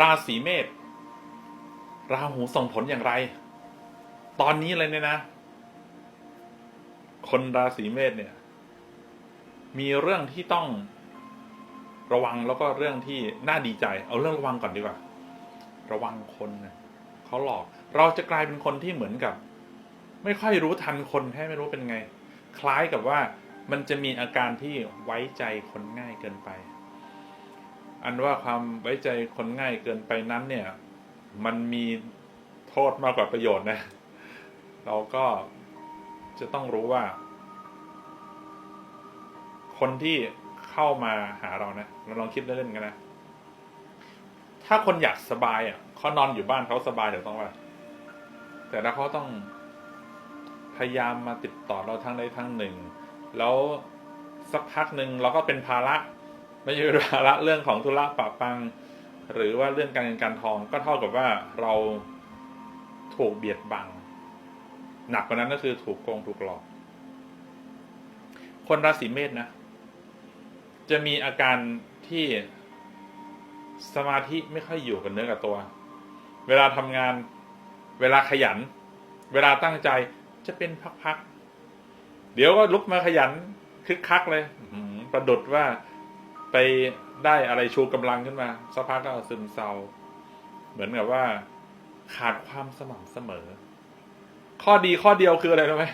ราศีเมษราหูส่งผลอย่างไร ตอนนี้เลยเนี่ยนะ คนราศีเมษเนี่ย มีเรื่องที่ต้องระวังแล้วก็เรื่องที่น่าดีใจ เอาเรื่องระวังก่อนดีกว่า ระวังคนนะเขาหลอก เราจะกลายเป็นคนที่เหมือนกับ ไม่ค่อยรู้ทันคนแค่ไม่รู้เป็นไง คล้ายกับว่ามันจะมีอาการที่ไว้ใจคนง่ายเกินไป อันว่าความไว้ใจคนง่ายเกินไปนั้นเนี่ย มันมีโทษมากกว่าประโยชน์นะ เราก็จะต้องรู้ว่า คนที่เข้ามาหาเรานะเราลองคิดเล่นๆกันนะ ถ้าคนอยากสบายอะเขานอนอยู่บ้านเขาสบายเดี๋ยวต้องว่า แต่ถ้าเขาต้องพยายามมาติดต่อเราทั้งใดทั้งหนึ่ง แล้วสักพักหนึ่งเราก็เป็นภาระ ไม่ใช่ภาระเรื่องของธุระปะปัง หรือว่าเรื่องการเงินการทองก็เท่ากับว่าเราถูกเบียดบัง หนักกว่านั้นก็คือถูกโกงถูกหลอก คนราศีเมษนะ จะมีอาการที่สมาธิไม่ค่อยอยู่กับเนื้อกับตัว เวลาทำงาน เวลาขยัน เวลาตั้งใจจะเป็นพักๆเดี๋ยวก็ลุกมาขยันคึกคักเลยประดุดว่า ไปได้อะไรชูกำลังขึ้นมาสักพักก็ซึมเศร้า เหมือนกับว่า ขาดความสม่ำเสมอ ข้อดีข้อเดียวคืออะไรรู้ไหม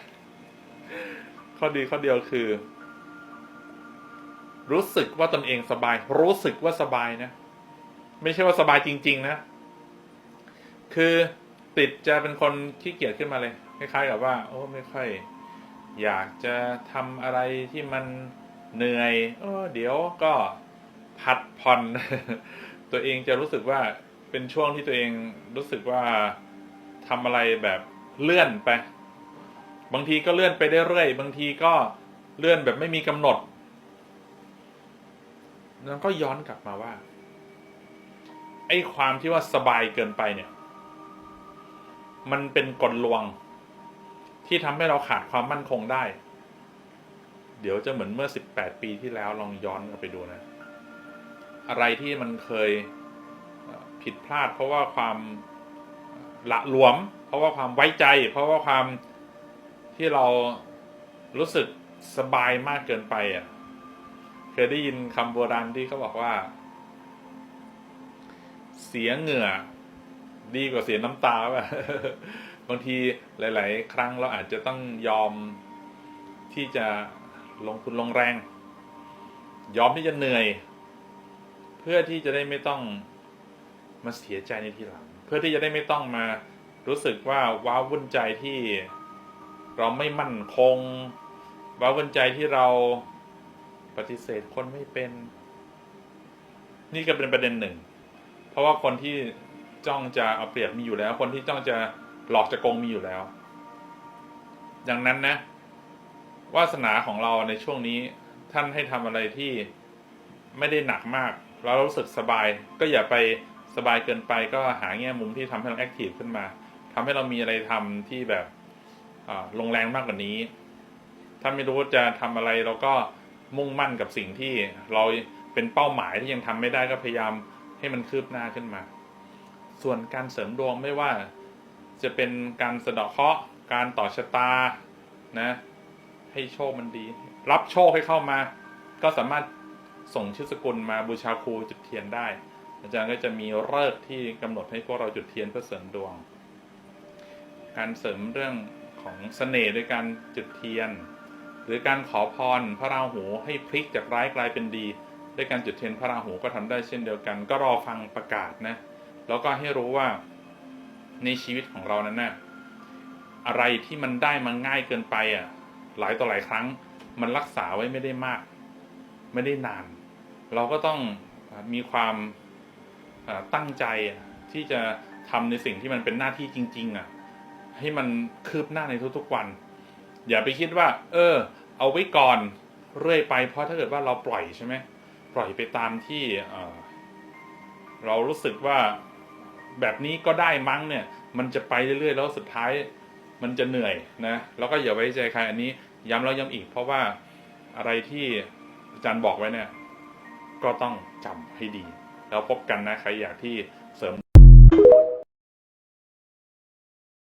ข้อดีข้อเดียวคือ รู้สึกว่าตนเองสบาย รู้สึกว่าสบายนะ ไม่ใช่ว่าสบายจริง ๆ นะ คือติดจะเป็นคนขี้เกียจขึ้นมาเลยคล้ายๆกับว่า โอ้ไม่ค่อย อยากจะทำอะไรที่มัน เหนื่อยโอ้เดี๋ยวก็พัดผ่อน ตัวเองจะรู้สึกว่าเป็นช่วงที่ตัวเองรู้สึกว่าทำอะไรแบบเลื่อนไป บางทีก็เลื่อนไปได้เรื่อยบางทีก็เลื่อนแบบไม่มีกำหนดแล้วก็ย้อนกลับมาว่า ไอ้ความที่ว่าสบายเกินไปเนี่ย มันเป็นกลลวง ที่ทำให้เราขาดความมั่นคงได้ เดี๋ยวจะเหมือนเมื่อ 18 ปีที่แล้วลองย้อนกลับไปดูนะ อะไรที่มันเคยผิดพลาด เพราะว่าความละหลวม เพราะว่าความไว้ใจ เพราะว่าความที่เรารู้สึกสบายมากเกินไปอะเคยได้ยินคำโบราณที่เขาบอกว่า เสียเหงื่อ ดีกว่าเสียน้ำตาป่ะบางทีหลาย ๆ ครั้งเราอาจจะต้องยอมที่จะ ลงทุนลงแรง ยอมที่จะเหนื่อย เพื่อที่จะได้ไม่ต้องมาเสียใจในทีหลัง เพื่อที่จะได้ไม่ต้องมารู้สึกว่าว้าวุ่นใจที่เราไม่มั่นคง ว้าวุ่นใจที่เราปฏิเสธคนไม่เป็น นี่ก็เป็นประเด็นหนึ่ง เพราะว่าคนที่จ้องจะเอาเปรียบมีอยู่แล้ว คนที่จ้องจะหลอกจะโกงมีอยู่แล้ว ดังนั้นนะ วาสนาของเราในช่วงนี้ท่านให้ทำอะไรที่ไม่ได้หนักมากเรารู้สึกสบาย ก็อย่าไปสบายเกินไปก็หาแง่มุมที่ทำให้เราแอคทีฟขึ้นมาทำให้เรามีอะไรทำที่แบบอ่าลงแรงมากกว่านี้ ถ้าไม่รู้จะทำอะไรเราก็มุ่งมั่นกับสิ่งที่เราเป็นเป้าหมายที่ยังทำไม่ได้ก็พยายามให้มันคืบหน้าขึ้นมา ส่วนการเสริมดวงไม่ว่าจะเป็นการสะเดาะเคราะห์การต่อชะตานะ ให้โชคมันดี รับโชคให้เข้ามา ก็สามารถส่งชื่อสกุลมาบูชาครูจุดเทียนได้ อาจารย์ก็จะมีเลิกษ์ที่กำหนดให้พวกเราจุดเทียนเพื่อเสริมดวง การเสริมเรื่องของเสน่ห์ด้วยการจุดเทียน หรือการขอพรพระราหูให้พลิกจากร้ายกลายเป็นดี ด้วยการจุดเทียนพระราหูก็ทำได้เช่นเดียวกัน ก็รอฟังประกาศนะแล้วก็ให้รู้ว่าในชีวิตของเรานั้นนะ่ะอะไรที่มันได้มาง่ายเกินไปอะ หลายต่อหลายครั้ง มันรักษาไว้ไม่ได้มาก ไม่ได้นาน เราก็ต้องมีความตั้งใจที่จะทำในสิ่งที่มันเป็นหน้าที่จริง ๆ อะ ให้มันคืบหน้าในทุกๆวัน อย่าไปคิดว่า เออ เอาไว้ก่อนเรื่อยไปเพราะถ้าเกิดว่าเราปล่อยใช่ไหมปล่อยไปตามที่เรารู้สึกว่าแบบนี้ก็ได้มั้งเนี่ย มันจะไปเรื่อยๆ แล้วสุดท้าย มันจะเหนื่อยนะแล้วก็อย่าไว้ใจใครอันนี้ย้ำแล้วย้ำอีก เพราะว่าอะไรที่อาจารย์บอกไว้เนี่ย ก็ต้องจำให้ดี แล้วพบกันนะใครอยากที่เสริม